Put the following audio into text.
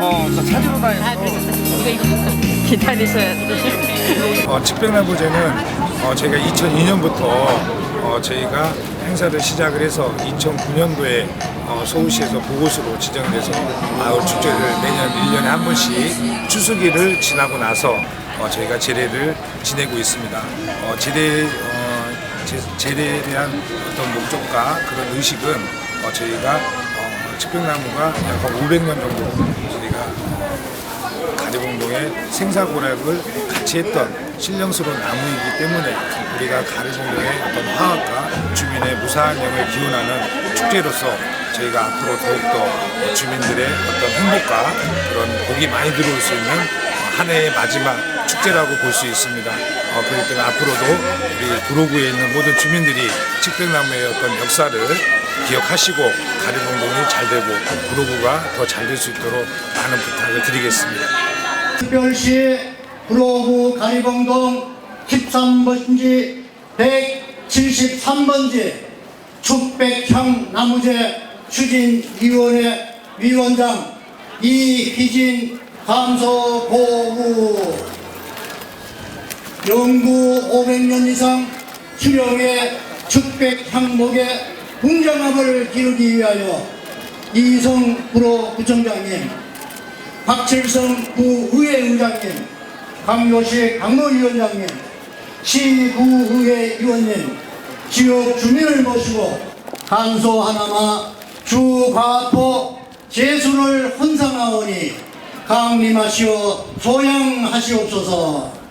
어, 나 찾으러 기다리셔야 측백나무제는 어, 저희가 어, 2002년부터 어, 저희가 행사를 시작을 해서 2009년도에 어, 서울시에서 보고서로 지정돼서 마을 축제를 매년 1년에 한 번씩 추수기를 지나고 나서 어, 저희가 제례를 지내고 있습니다. 어, 제례 제례에 대한 어떤 목적과 그런 의식은 어, 저희가 어, 측백나무가 약 500년 정도 저희가 어, 가리봉동의 생사고락을 같이 했던 신령스러운 나무이기 때문에 우리가 가리봉동의 어떤 화학과 주민의 무사한 영을 기원하는 축제로서 저희가 앞으로 더욱더 주민들의 어떤 행복과 그런 복이 많이 들어올 수 있는 한 해의 마지막 축제라고 볼 수 있습니다. 어, 그렇기 때문에 앞으로도 우리 구로구에 있는 모든 주민들이 측백나무의 어떤 역사를 기억하시고 가리봉동이 잘 되고 구로구가 더 잘 될 수 있도록 많은 부탁을 드리겠습니다. 특별시 구로구 가리봉동 13번지 173번지 축백형 나무제 추진위원회 위원장 이휘진 감소보우 영구 500년 이상 수령의 축백 향목의 웅장함을 기르기 위하여 이성 구로 구청장님 박칠성 구의회 의장님, 강요시 강로위원장님, 시구의회 위원님, 지역 주민을 모시고 간소 하나마 주과포 제수를 헌상하오니 강림하시어 소양하시옵소서.